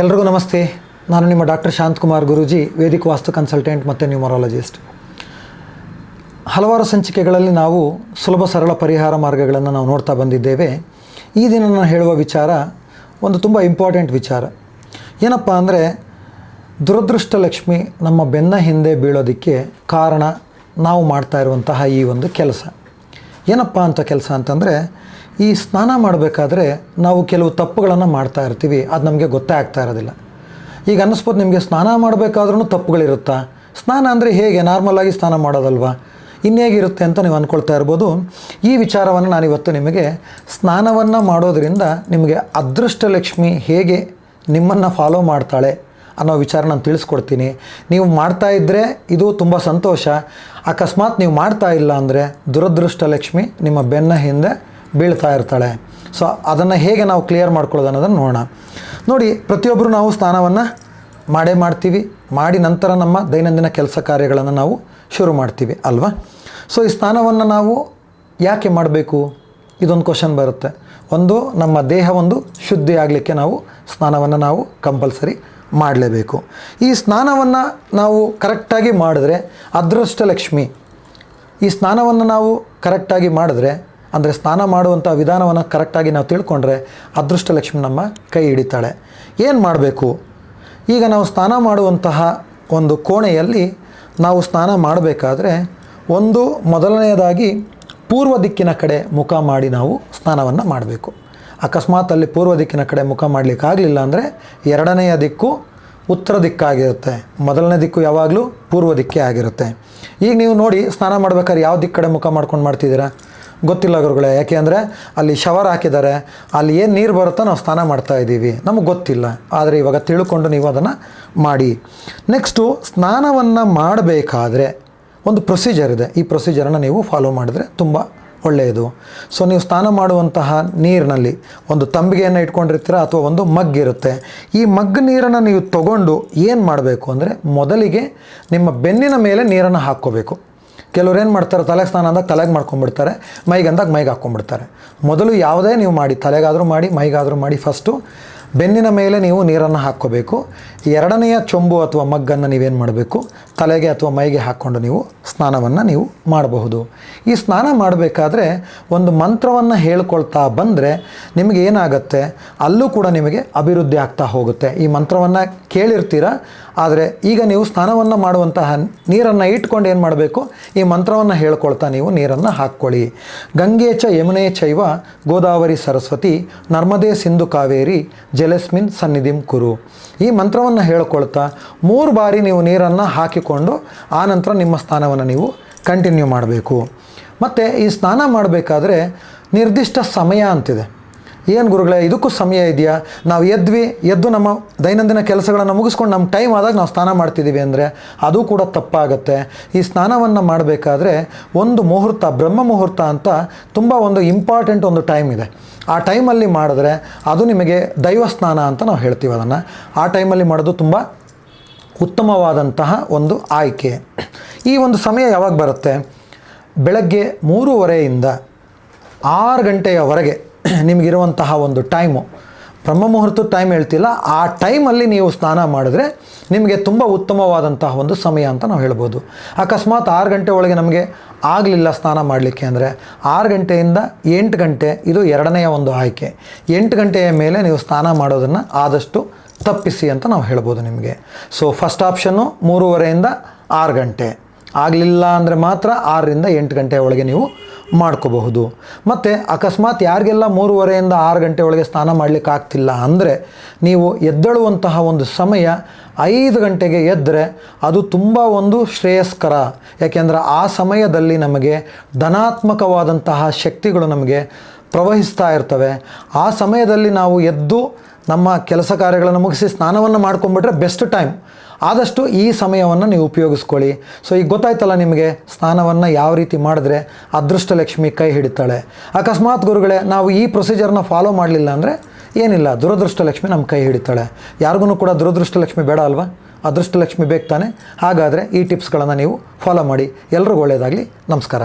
ಎಲ್ರಿಗೂ ನಮಸ್ತೆ. ನಾನು ನಿಮ್ಮ ಡಾಕ್ಟರ್ ಶಾಂತಕುಮಾರ್ ಗುರೂಜಿ, ವೇದಿಕ ವಾಸ್ತು ಕನ್ಸಲ್ಟೆಂಟ್ ಮತ್ತು ನ್ಯೂಮರಾಲಜಿಸ್ಟ್. ಹಲವಾರು ಸಂಚಿಕೆಗಳಲ್ಲಿ ನಾವು ಸುಲಭ ಸರಳ ಪರಿಹಾರ ಮಾರ್ಗಗಳನ್ನು ನಾವು ನೋಡ್ತಾ ಬಂದಿದ್ದೇವೆ. ಈ ದಿನ ನಾನು ಹೇಳುವ ವಿಚಾರ ಒಂದು ತುಂಬ ಇಂಪಾರ್ಟೆಂಟ್ ವಿಚಾರ. ಏನಪ್ಪ ಅಂದರೆ ದುರದೃಷ್ಟ ಲಕ್ಷ್ಮಿ ನಮ್ಮ ಬೆನ್ನ ಹಿಂದೆ ಬೀಳೋದಕ್ಕೆ ಕಾರಣ ನಾವು ಮಾಡ್ತಾ ಇರುವಂತಹ ಈ ಒಂದು ಕೆಲಸ. ಏನಪ್ಪ ಅಂತ ಕೆಲಸ ಅಂತಂದರೆ, ಈ ಸ್ನಾನ ಮಾಡಬೇಕಾದ್ರೆ ನಾವು ಕೆಲವು ತಪ್ಪುಗಳನ್ನು ಮಾಡ್ತಾ ಇರ್ತೀವಿ. ಅದು ನಮಗೆ ಗೊತ್ತೇ ಆಗ್ತಾ ಇರೋದಿಲ್ಲ. ಈಗ ಅನ್ನಿಸ್ಬೋದು ನಿಮಗೆ ಸ್ನಾನ ಮಾಡಬೇಕಾದ್ರೂ ತಪ್ಪುಗಳಿರುತ್ತಾ? ಸ್ನಾನ ಅಂದರೆ ಹೇಗೆ? ನಾರ್ಮಲಾಗಿ ಸ್ನಾನ ಮಾಡೋದಲ್ವಾ? ಇನ್ನೇಗಿರುತ್ತೆ ಅಂತ ನೀವು ಅಂದ್ಕೊಳ್ತಾ ಇರ್ಬೋದು. ಈ ವಿಚಾರವನ್ನು ನಾನಿವತ್ತು ನಿಮಗೆ ಸ್ನಾನವನ್ನು ಮಾಡೋದರಿಂದ ನಿಮಗೆ ಅದೃಷ್ಟ ಲಕ್ಷ್ಮಿ ಹೇಗೆ ನಿಮ್ಮನ್ನು ಫಾಲೋ ಮಾಡ್ತಾಳೆ ಅನ್ನೋ ವಿಚಾರ ನಾನು ತಿಳಿಸ್ಕೊಡ್ತೀನಿ. ನೀವು ಮಾಡ್ತಾ ಇದ್ದರೆ ಇದು ತುಂಬ ಸಂತೋಷ. ಅಕಸ್ಮಾತ್ ನೀವು ಮಾಡ್ತಾ ಇಲ್ಲ ಅಂದರೆ ದುರದೃಷ್ಟ ಲಕ್ಷ್ಮಿ ನಿಮ್ಮ ಬೆನ್ನ ಹಿಂದೆ ಬೀಳ್ತಾ ಇರ್ತಾಳೆ. ಸೊ ಅದನ್ನು ಹೇಗೆ ನಾವು ಕ್ಲಿಯರ್ ಮಾಡ್ಕೊಳ್ಳೋದು ಅನ್ನೋದನ್ನು ನೋಡೋಣ. ನೋಡಿ ಪ್ರತಿಯೊಬ್ಬರು ನಾವು ಸ್ನಾನವನ್ನು ಮಾಡೇ ಮಾಡ್ತೀವಿ. ಮಾಡಿ ನಂತರ ನಮ್ಮ ದೈನಂದಿನ ಕೆಲಸ ಕಾರ್ಯಗಳನ್ನು ನಾವು ಶುರು ಮಾಡ್ತೀವಿ, ಅಲ್ವಾ? ಸೊ ಈ ಸ್ನಾನವನ್ನು ನಾವು ಯಾಕೆ ಮಾಡಬೇಕು? ಇದೊಂದು ಕ್ವಶನ್ ಬರುತ್ತೆ. ಒಂದು, ನಮ್ಮ ದೇಹ ಒಂದು ಶುದ್ಧಿ ಆಗಲಿಕ್ಕೆ ನಾವು ಸ್ನಾನವನ್ನು ನಾವು ಕಂಪಲ್ಸರಿ ಮಾಡಲೇಬೇಕು. ಈ ಸ್ನಾನವನ್ನು ನಾವು ಕರೆಕ್ಟಾಗಿ ಮಾಡಿದ್ರೆ ಅದೃಷ್ಟ ಲಕ್ಷ್ಮಿ ಈ ಸ್ನಾನವನ್ನು ನಾವು ಕರೆಕ್ಟಾಗಿ ಮಾಡಿದ್ರೆ, ಅಂದರೆ ಸ್ನಾನ ಮಾಡುವಂಥ ವಿಧಾನವನ್ನು ಕರೆಕ್ಟಾಗಿ ನಾವು ತಿಳ್ಕೊಂಡ್ರೆ ಅದೃಷ್ಟ ಲಕ್ಷ್ಮಿ ನಮ್ಮ ಕೈ ಹಿಡಿತಾಳೆ. ಏನು ಮಾಡಬೇಕು? ಈಗ ನಾವು ಸ್ನಾನ ಮಾಡುವಂತಹ ಒಂದು ಕೋಣೆಯಲ್ಲಿ ನಾವು ಸ್ನಾನ ಮಾಡಬೇಕಾದ್ರೆ ಒಂದು ಮೊದಲನೆಯದಾಗಿ ಪೂರ್ವ ದಿಕ್ಕಿನ ಕಡೆ ಮುಖ ಮಾಡಿ ನಾವು ಸ್ನಾನವನ್ನು ಮಾಡಬೇಕು. ಅಕಸ್ಮಾತ್ ಅಲ್ಲಿ ಪೂರ್ವ ದಿಕ್ಕಿನ ಕಡೆ ಮುಖ ಮಾಡಲಿಕ್ಕಾಗಲಿಲ್ಲ ಅಂದರೆ ಎರಡನೆಯ ದಿಕ್ಕು ಉತ್ತರ ದಿಕ್ಕಾಗಿರುತ್ತೆ. ಮೊದಲನೇ ದಿಕ್ಕು ಯಾವಾಗಲೂ ಪೂರ್ವ ದಿಕ್ಕೇ ಆಗಿರುತ್ತೆ. ಈಗ ನೀವು ನೋಡಿ ಸ್ನಾನ ಮಾಡ್ಬೇಕಾದ್ರೆ ಯಾವ ದಿಕ್ಕು ಕಡೆ ಮುಖ ಮಾಡ್ಕೊಂಡು ಮಾಡ್ತಿದ್ದೀರಾ? ಗೊತ್ತಿಲ್ಲ ಗುರುಗಳೇ, ಯಾಕೆ ಅಂದರೆ ಅಲ್ಲಿ ಶವರ್ ಹಾಕಿದ್ದಾರೆ, ಅಲ್ಲಿ ಏನು ನೀರು ಬರುತ್ತೋ ನಾವು ಸ್ನಾನ ಮಾಡ್ತಾ ಇದ್ದೀವಿ. ನಮಗೆ ಗೊತ್ತಿಲ್ಲ. ಆದರೆ ಇವಾಗ ತಿಳ್ಕೊಂಡು ನೀವು ಅದನ್ನು ಮಾಡಿ. ನೆಕ್ಸ್ಟು ಸ್ನಾನವನ್ನು ಮಾಡಬೇಕಾದ್ರೆ ಒಂದು ಪ್ರೊಸೀಜರ್ ಇದೆ. ಈ ಪ್ರೊಸೀಜರನ್ನು ನೀವು ಫಾಲೋ ಮಾಡಿದ್ರೆ ತುಂಬ ಒಳ್ಳೆಯದು. ಸೊ ನೀವು ಸ್ನಾನ ಮಾಡುವಂತಹ ನೀರಿನಲ್ಲಿ ಒಂದು ತಂಬಿಗೆಯನ್ನು ಇಟ್ಕೊಂಡಿರ್ತೀರ ಅಥವಾ ಒಂದು ಮಗ್ ಇರುತ್ತೆ. ಈ ಮಗ್ ನೀರನ್ನು ನೀವು ತಗೊಂಡು ಏನು ಮಾಡಬೇಕು ಅಂದರೆ ಮೊದಲಿಗೆ ನಿಮ್ಮ ಬೆನ್ನಿನ ಮೇಲೆ ನೀರನ್ನು ಹಾಕ್ಕೋಬೇಕು. ಕೆಲವ್ರು ಏನು ಮಾಡ್ತಾರೆ, ತಲೆಗೆ ಸ್ನಾನ ಅಂದಾಗ ತಲೆಗೆ ಮಾಡ್ಕೊಂಡ್ಬಿಡ್ತಾರೆ, ಮೈಗೆ ಅಂದಾಗ ಮೈಗೆ ಹಾಕ್ಕೊಂಡ್ಬಿಡ್ತಾರೆ. ಮೊದಲು ಯಾವುದೇ ನೀವು ಮಾಡಿ, ತಲೆಗಾದರೂ ಮಾಡಿ, ಮೈಗಾದರೂ ಮಾಡಿ ಫಸ್ಟು ಬೆನ್ನಿನ ಮೇಲೆ ನೀವು ನೀರನ್ನು ಹಾಕ್ಕೋಬೇಕು. ಎರಡನೆಯ ಚೊಂಬು ಅಥವಾ ಮಗ್ಗನ್ನು ನೀವೇನು ಮಾಡಬೇಕು? ತಲೆಗೆ ಅಥವಾ ಮೈಗೆ ಹಾಕ್ಕೊಂಡು ನೀವು ಸ್ನಾನವನ್ನು ನೀವು ಮಾಡಬಹುದು. ಈ ಸ್ನಾನ ಮಾಡಬೇಕಾದ್ರೆ ಒಂದು ಮಂತ್ರವನ್ನು ಹೇಳ್ಕೊಳ್ತಾ ಬಂದರೆ ನಿಮಗೆ ಏನಾಗುತ್ತೆ? ಅಲ್ಲೂ ಕೂಡ ನಿಮಗೆ ಅಭಿವೃದ್ಧಿ ಆಗ್ತಾ ಹೋಗುತ್ತೆ. ಈ ಮಂತ್ರವನ್ನು ಕೇಳಿರ್ತೀರ? ಆದರೆ ಈಗ ನೀವು ಸ್ನಾನವನ್ನು ಮಾಡುವಂತಹ ನೀರನ್ನು ಇಟ್ಕೊಂಡು ಏನು ಮಾಡಬೇಕು? ಈ ಮಂತ್ರವನ್ನು ಹೇಳ್ಕೊಳ್ತಾ ನೀವು ನೀರನ್ನು ಹಾಕ್ಕೊಳ್ಳಿ. ಗಂಗೆ ಚ ಯಮುನೆ ಚೈವ ಗೋದಾವರಿ ಸರಸ್ವತಿ ನರ್ಮದೇ ಸಿಂಧು ಕಾವೇರಿ ಜಲಸ್ಮಿನ್ ಸನ್ನಿಧಿಂ ಕುರು. ಈ ಮಂತ್ರವನ್ನು ಹೇಳ್ಕೊಳ್ತಾ ಮೂರು ಬಾರಿ ನೀವು ನೀರನ್ನು ಹಾಕಿಕೊಂಡು ಆನಂತರ ನಿಮ್ಮ ಸ್ನಾನವನ್ನು ನೀವು ಕಂಟಿನ್ಯೂ ಮಾಡಬೇಕು. ಮತ್ತು ಈ ಸ್ನಾನ ಮಾಡಬೇಕಾದ್ರೆ ನಿರ್ದಿಷ್ಟ ಸಮಯ ಅಂತಿದೆ. ಏನು ಗುರುಗಳೇ, ಇದಕ್ಕೂ ಸಮಯ ಇದೆಯಾ? ನಾವು ಎದ್ವಿ, ಎದ್ದು ನಮ್ಮ ದೈನಂದಿನ ಕೆಲಸಗಳನ್ನು ಮುಗಿಸ್ಕೊಂಡು ನಮ್ಮ ಟೈಮ್ ಆದಾಗ ನಾವು ಸ್ನಾನ ಮಾಡ್ತಿದ್ದೀವಿ ಅಂದರೆ ಅದು ಕೂಡ ತಪ್ಪಾಗುತ್ತೆ. ಈ ಸ್ನಾನವನ್ನು ಮಾಡಬೇಕಾದ್ರೆ ಒಂದು ಮುಹೂರ್ತ, ಬ್ರಹ್ಮ ಮುಹೂರ್ತ ಅಂತ ತುಂಬ ಒಂದು ಇಂಪಾರ್ಟೆಂಟ್ ಒಂದು ಟೈಮ್ ಇದೆ. ಆ ಟೈಮಲ್ಲಿ ಮಾಡಿದ್ರೆ ಅದು ನಿಮಗೆ ದೈವ ಸ್ನಾನ ಅಂತ ನಾವು ಹೇಳ್ತೀವಿ ಅದನ್ನು. ಆ ಟೈಮಲ್ಲಿ ಮಾಡೋದು ತುಂಬ ಉತ್ತಮವಾದಂತಹ ಒಂದು ಆಯ್ಕೆ. ಈ ಒಂದು ಸಮಯ ಯಾವಾಗ ಬರುತ್ತೆ? ಬೆಳಗ್ಗೆ ಮೂರುವರೆಯಿಂದ ಆರು ಗಂಟೆಯವರೆಗೆ ನಿಮಗಿರುವಂತಹ ಒಂದು ಟೈಮು ಬ್ರಹ್ಮ ಮುಹೂರ್ತ ಟೈಮ್ ಹೇಳ್ತಿಲ್ಲ. ಆ ಟೈಮಲ್ಲಿ ನೀವು ಸ್ನಾನ ಮಾಡಿದ್ರೆ ನಿಮಗೆ ತುಂಬ ಉತ್ತಮವಾದಂತಹ ಒಂದು ಸಮಯ ಅಂತ ನಾವು ಹೇಳ್ಬೋದು. ಅಕಸ್ಮಾತ್ ಆರು ಗಂಟೆ ಒಳಗೆ ನಮಗೆ ಆಗಲಿಲ್ಲ ಸ್ನಾನ ಮಾಡಲಿಕ್ಕೆ ಅಂದರೆ ಆರು ಗಂಟೆಯಿಂದ ಎಂಟು ಗಂಟೆ ಇದು ಎರಡನೆಯ ಒಂದು ಆಯ್ಕೆ. ಎಂಟು ಗಂಟೆಯ ಮೇಲೆ ನೀವು ಸ್ನಾನ ಮಾಡೋದನ್ನು ಆದಷ್ಟು ತಪ್ಪಿಸಿ ಅಂತ ನಾವು ಹೇಳ್ಬೋದು ನಿಮಗೆ. ಸೊ ಫಸ್ಟ್ ಆಪ್ಷನ್ನು ಮೂರುವರೆಯಿಂದ ಆರು ಗಂಟೆ. ಆಗಲಿಲ್ಲ ಅಂದರೆ ಮಾತ್ರ ಆರರಿಂದ ಎಂಟು ಗಂಟೆಯ ಒಳಗೆ ನೀವು ಮಾಡ್ಕೋಬಹುದು. ಮತ್ತು ಅಕಸ್ಮಾತ್ ಯಾರಿಗೆಲ್ಲ ಮೂರುವರೆಯಿಂದ ಆರು ಗಂಟೆ ಒಳಗೆ ಸ್ನಾನ ಮಾಡಲಿಕ್ಕೆ ಆಗ್ತಿಲ್ಲ ಅಂದರೆ ನೀವು ಎದ್ದೇಳುವಂತಹ ಒಂದು ಸಮಯ ಐದು ಗಂಟೆಗೆ ಎದ್ದರೆ ಅದು ತುಂಬ ಒಂದು ಶ್ರೇಯಸ್ಕರ. ಯಾಕೆಂದರೆ ಆ ಸಮಯದಲ್ಲಿ ನಮಗೆ ಧನಾತ್ಮಕವಾದಂತಹ ಶಕ್ತಿಗಳು ನಮಗೆ ಪ್ರವಹಿಸ್ತಾ ಇರ್ತವೆ. ಆ ಸಮಯದಲ್ಲಿ ನಾವು ಎದ್ದು ನಮ್ಮ ಕೆಲಸ ಕಾರ್ಯಗಳನ್ನು ಮುಗಿಸಿ ಸ್ನಾನವನ್ನು ಮಾಡ್ಕೊಂಬಿಟ್ರೆ ಬೆಸ್ಟ್ ಟೈಮ್. ಆದಷ್ಟು ಈ ಸಮಯವನ್ನು ನೀವು ಉಪಯೋಗಿಸ್ಕೊಳ್ಳಿ. ಸೊ ಈಗ ಗೊತ್ತಾಯ್ತಲ್ಲ ನಿಮಗೆ ಸ್ನಾನವನ್ನು ಯಾವ ರೀತಿ ಮಾಡಿದ್ರೆ ಅದೃಷ್ಟ ಲಕ್ಷ್ಮಿ ಕೈ ಹಿಡಿತಾಳೆ. ಅಕಸ್ಮಾತ್ ಗುರುಗಳೇ, ನಾವು ಈ ಪ್ರೊಸೀಜರ್ನ ಫಾಲೋ ಮಾಡಲಿಲ್ಲ ಅಂದರೆ ಏನಿಲ್ಲ ದುರದೃಷ್ಟ ಲಕ್ಷ್ಮಿ ನಮ್ಮ ಕೈ ಹಿಡಿತಾಳೆ. ಯಾರಿಗೂ ಕೂಡ ದುರದೃಷ್ಟ ಲಕ್ಷ್ಮಿ ಬೇಡ ಅಲ್ವಾ? ಅದೃಷ್ಟ ಲಕ್ಷ್ಮಿ ಬೇಕು ತಾನೆ. ಹಾಗಾದರೆ ಈ ಟಿಪ್ಸ್ಗಳನ್ನು ನೀವು ಫಾಲೋ ಮಾಡಿ. ಎಲ್ರಿಗೂ ಒಳ್ಳೆಯದಾಗಲಿ ನಮಸ್ಕಾರ.